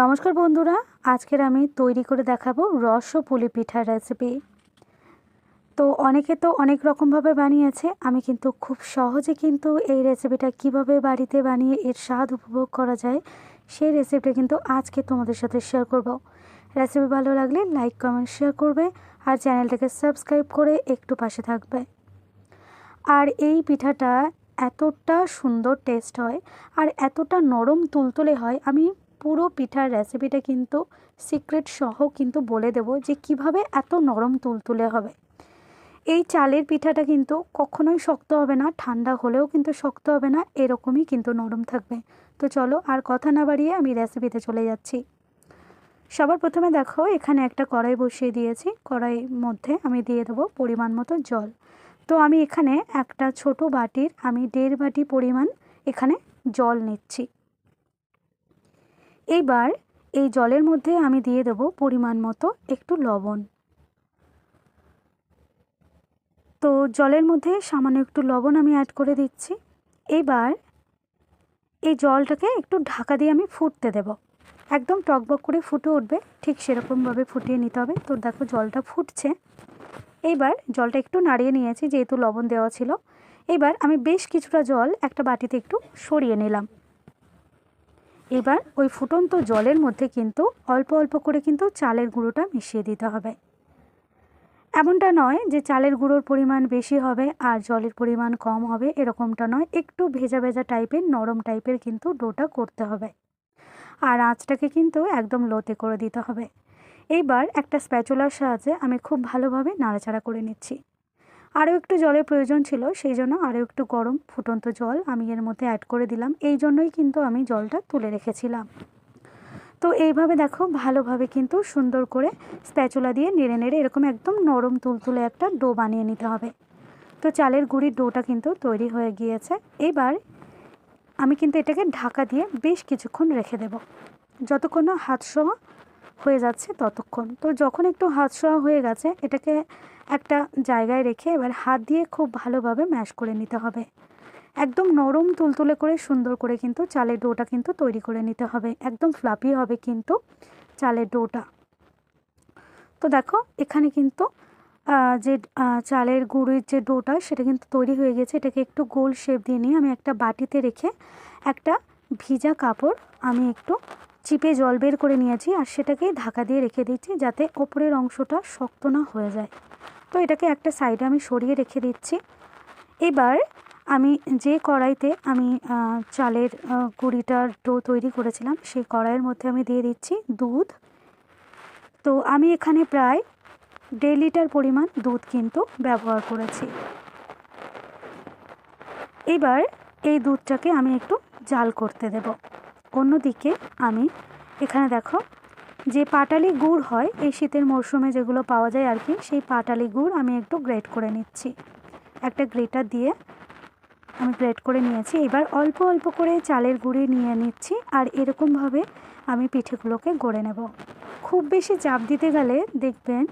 নমস্কার বন্ধুরা, আজকের আমি তৈরি করে দেখাবো রস ও পুলি পিঠার রেসিপি তো অনেকে তো অনেক রকমভাবে বানিয়েছে, আমি কিন্তু খুব সহজে কিন্তু এই রেসিপিটা কীভাবে বাড়িতে বানিয়ে এর স্বাদ উপভোগ করা যায়, সেই রেসিপিটা কিন্তু আজকে তোমাদের সাথে শেয়ার করব। রেসিপি ভালো লাগলে লাইক কমেন্ট শেয়ার করবে আর চ্যানেলটাকে সাবস্ক্রাইব করে একটু পাশে থাকবে। আর এই পিঠাটা এতটা সুন্দর টেস্ট হয় আর এতটা নরম তুলতুলে হয়, আমি পুরো পিঠার রেসিপিটা কিন্তু সিক্রেট সহ কিন্তু বলে দেব যে কীভাবে এত নরম তুলতুলে হবে। এই চালের পিঠাটা কিন্তু কখনোই শক্ত হবে না, ঠান্ডা হলেও কিন্তু শক্ত হবে না, এরকমই কিন্তু নরম থাকবে। তো চলো আর কথা না বাড়িয়ে আমি রেসিপিতে চলে যাচ্ছি। সবার প্রথমে দেখো, এখানে একটা কড়াই বসিয়ে দিয়েছি। কড়াইয়ের মধ্যে আমি দিয়ে দেবো পরিমাণ মতো জল। তো আমি এখানে একটা ছোট বাটির, আমি দেড় বাটি পরিমাণ এখানে জল নিচ্ছি। এইবার এই জলের মধ্যে আমি দিয়ে দেব পরিমাণ মতো একটু লবণ। তো জলের মধ্যে সামান্য একটু লবণ আমি অ্যাড করে দিচ্ছি। এবার এই জলটাকে একটু ঢাকা দিয়ে আমি ফুটতে দেব। একদম টকবক করে ফুটে উঠবে, ঠিক সেরকমভাবে ফুটিয়ে নিতে হবে। তো দেখো জলটা ফুটছে। এইবার জলটা একটু নাড়িয়ে নিয়েছি, যেহেতু লবণ দেওয়া ছিল। এবার আমি বেশ কিছুটা জল একটা বাটিতে একটু সরিয়ে নিলাম। এবার ওই ফুটন্ত জলের মধ্যে কিন্তু অল্প অল্প করে কিন্তু চালের গুঁড়োটা মিশিয়ে দিতে হবে। এমনটা নয় যে চালের গুঁড়োর পরিমাণ বেশি হবে আর জলের পরিমাণ কম হবে, এরকমটা নয়। একটু ভেজা ভেজা টাইপের নরম টাইপের কিন্তু ডোটা করতে হবে। আর আঁচটাকে কিন্তু একদম লোতে করে দিতে হবে। এইবার একটা স্প্যাচুলার সাহায্যে আমি খুব ভালোভাবে নাড়াচাড়া করে নিচ্ছি। আরও একটু জলের প্রয়োজন ছিল, সেই জন্য আরও একটু গরম ফুটন্ত জল আমি এর মধ্যে অ্যাড করে দিলাম। এই জন্যই কিন্তু আমি জলটা তুলে রেখেছিলাম। তো এইভাবে দেখো, ভালোভাবে কিন্তু সুন্দর করে স্প্যাচুলা দিয়ে নেড়ে নেড়ে এরকম একদম নরম তুলতুলে একটা ডো বানিয়ে নিতে হবে। তো চালের গুঁড়ির ডোটা কিন্তু তৈরি হয়ে গিয়েছে। এবার আমি কিন্তু এটাকে ঢাকা দিয়ে বেশ কিছুক্ষণ রেখে দেব। যতক্ষণ না হাত শোয়া হয়ে যাচ্ছে ততক্ষণ। তো যখন একটু হাত শোয়া হয়ে গেছে, এটাকে একটা জায়গায় রেখে এবার হাত দিয়ে খুব ভালোভাবে ম্যাশ করে নিতে হবে। একদম নরম তুলতুলে করে সুন্দর করে কিন্তু চালের ডোটা কিন্তু তৈরি করে নিতে হবে। একদম ফ্লাপি হবে কিন্তু চালের ডোটা। তো দেখো, এখানে কিন্তু যে চালের গুঁড়ির যে ডোটা, সেটা কিন্তু তৈরি হয়ে গেছে। এটাকে একটু গোল শেপ দিয়ে নিয়ে আমি একটা বাটিতে রেখে একটা ভিজা কাপড় আমি একটু চিপে জল বের করে নিয়েছি আর সেটাকেই ঢাকা দিয়ে রেখে দিচ্ছি যাতে ওপরের অংশটা শক্ত না হয়ে যায়। তো এটাকে একটা সাইডে আমি সরিয়ে রেখে দিচ্ছি। এবার আমি যে কড়াইতে আমি চালের গুঁড়িটার ডো তৈরি করেছিলাম, সেই কড়াইয়ের মধ্যে আমি দিয়ে দিচ্ছি দুধ। তো আমি এখানে প্রায় দেড় লিটার পরিমাণ দুধ কিন্তু ব্যবহার করেছি। এবার এই দুধটাকে আমি একটু জাল করতে দেব। অন্যদিকে আমি, এখানে দেখো, যে পাটালি গুড় হয় এই শীতের মরশুমে যেগুলো পাওয়া যায় আর কি, সেই পাটালি গুড় আমি একটু গ্রেট করে নিচ্ছি। একটা গ্রেটার দিয়ে আমি গ্রেট করে নিয়েছি। এবার অল্প অল্প করে চালের গুঁড়ি নিয়ে নিচ্ছি আর এরকমভাবে আমি পিঠেগুলোকে গড়ে নেব। খুব বেশি চাপ দিতে গেলে দেখবেন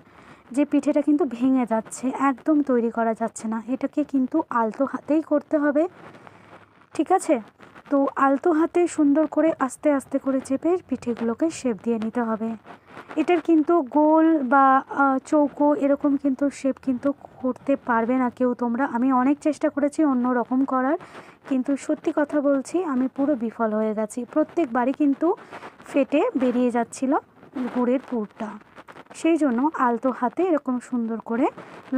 যে পিঠেটা কিন্তু ভেঙে যাচ্ছে, একদম তৈরি করা যাচ্ছে না। এটাকে কিন্তু আলতো হাতেই করতে হবে। ঠিক আছে? তো আলতো হাতে সুন্দর করে আস্তে আস্তে করে চেপে পিঠেগুলোকে শেপ দিয়ে নিতে হবে। এটার কিন্তু গোল বা চৌকো এরকম কিন্তু শেপ কিন্তু করতে পারবে না কেউ তোমরা। আমি অনেক চেষ্টা করেছি অন্য রকম করার, কিন্তু সত্যি কথা বলছি, আমি পুরো বিফল হয়ে গেছি। প্রত্যেকবারই কিন্তু ফেটে বেরিয়ে যাচ্ছিল গুড়ের পুরটা। সেই জন্য আলতো হাতে এরকম সুন্দর করে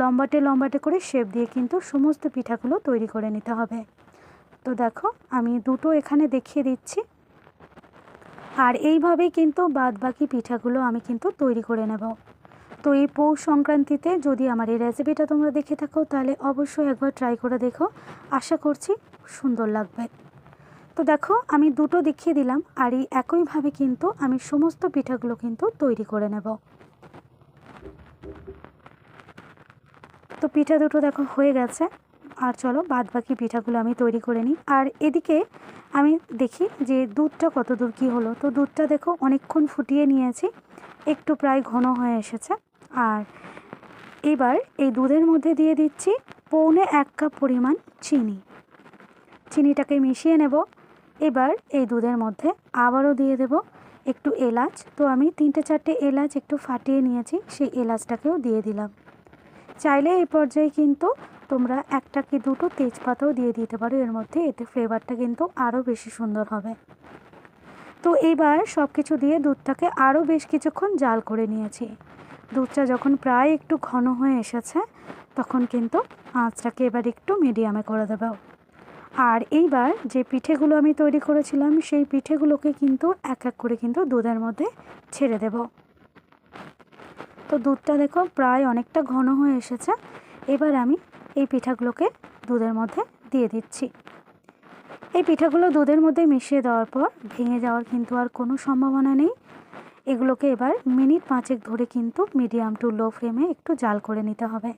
লম্বাটে লম্বাটে করে শেপ দিয়ে কিন্তু সমস্ত পিঠাগুলো তৈরি করে নিতে হবে। তো দেখো, আমি দুটো এখানে দেখিয়ে দিচ্ছি। আর এইভাবেই কিন্তু বাদ বাকি পিঠাগুলো আমি কিন্তু তৈরি করে নেব। তো এই পৌষ সংক্রান্তিতে যদি আমার এই রেসিপিটা তোমরা দেখে থাকো, তাহলে অবশ্যই একবার ট্রাই করে দেখো। আশা করছি সুন্দর লাগবে। তো দেখো, আমি দুটো দেখিয়ে দিলাম, আর এই একইভাবে কিন্তু আমি সমস্ত পিঠাগুলো কিন্তু তৈরি করে নেব। তো পিঠা দুটো দেখো হয়ে গেছে। আর চলো বাদ বাকি পিঠাগুলো আমি তৈরি করে নিই। আর এদিকে আমি দেখি যে দুধটা কত দূর কী হলো। তো দুধটা দেখো অনেকক্ষণ ফুটিয়ে নিয়েছি, একটু প্রায় ঘন হয়ে এসেছে। আর এবার এই দুধের মধ্যে দিয়ে দিচ্ছি পৌনে এক কাপ পরিমাণ চিনি। চিনিটাকে মিশিয়ে নেব। এবার এই দুধের মধ্যে আবারও দিয়ে দেব একটু এলাচ। তো আমি তিনটে চারটে এলাচ একটু ফাটিয়ে নিয়েছি, সেই এলাচটাকেও দিয়ে দিলাম। চাইলে এই পর্যায়ে কিন্তু তোমরা একটা কি দুটো তেজপাতাও দিয়ে দিতে পারো, এর মধ্যে এতে ফ্লেভারটা কিন্তু আরও বেশি সুন্দর হবে। তো এইবার সব কিছু দিয়ে দুধটাকে আরও বেশ কিছুক্ষণ জাল করে নিয়েছি। দুধটা যখন প্রায় একটু ঘন হয়ে এসেছে, তখন কিন্তু আঁচটাকে এবার একটু মিডিয়ামে করে দেবো। আর এইবার যে পিঠেগুলো আমি তৈরি করেছিলাম, সেই পিঠেগুলোকে কিন্তু এক এক করে কিন্তু দুধের মধ্যে ছেড়ে দেব। তো দুধটা দেখো প্রায় অনেকটা ঘন হয়ে এসেছে। এবার আমি এই পিঠাগুলোকে দুধের মধ্যে দিয়ে দিচ্ছি। এই পিঠাগুলো দুধের মধ্যে মিশিয়ে দেওয়ার পর ভেঙে যাওয়ার কিন্তু আর কোনো সম্ভাবনা নেই। এগুলোকে এবার মিনিট পাঁচেক ধরে কিন্তু মিডিয়াম টু লো ফ্লেমে একটু জাল করে নিতে হবে।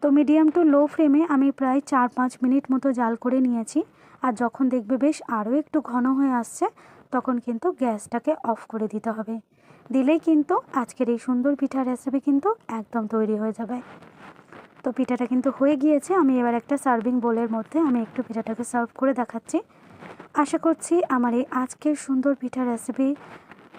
তো মিডিয়াম টু লো ফ্লেমে আমি প্রায় চার পাঁচ মিনিট মতো জাল করে নিয়েছি আর যখন দেখবে বেশ আরও একটু ঘন হয়ে আসছে, তখন কিন্তু গ্যাসটাকে অফ করে দিতে হবে। দিলেই কিন্তু আজকের এই সুন্দর পিঠার রেসিপি কিন্তু একদম তৈরি হয়ে যাবে। তো পিঠাটা কিন্তু হয়ে গিয়েছে। আমি এবার একটা সার্ভিং বোলের মধ্যে আমি একটু পিঠাটাকে সার্ভ করে দেখাচ্ছি। আশা করছি আমার এই আজকের সুন্দর পিঠা রেসিপি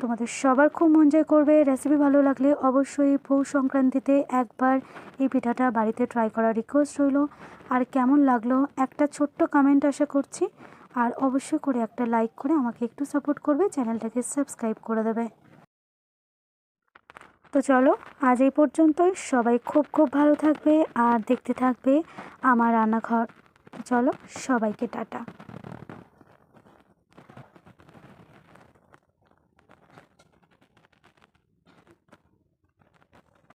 তোমাদের সবার খুব মন জয় করবে। রেসিপি ভালো লাগলে অবশ্যই পৌষ সংক্রান্তিতে একবার এই পিঠাটা বাড়িতে ট্রাই করার রিকোয়েস্ট রইল। আর কেমন লাগল একটা ছোট্ট কমেন্ট আশা করছি। আর অবশ্যই করে একটা লাইক করে আমাকে একটু সাপোর্ট করবে। চ্যানেলটাকে সাবস্ক্রাইব করে দেবে। তো চলো, আজ এই পর্যন্তই। সবাই খুব খুব ভালো থাকবে আর দেখতে থাকবে আমার রান্নাঘর। চলো, সবাইকে টাটা।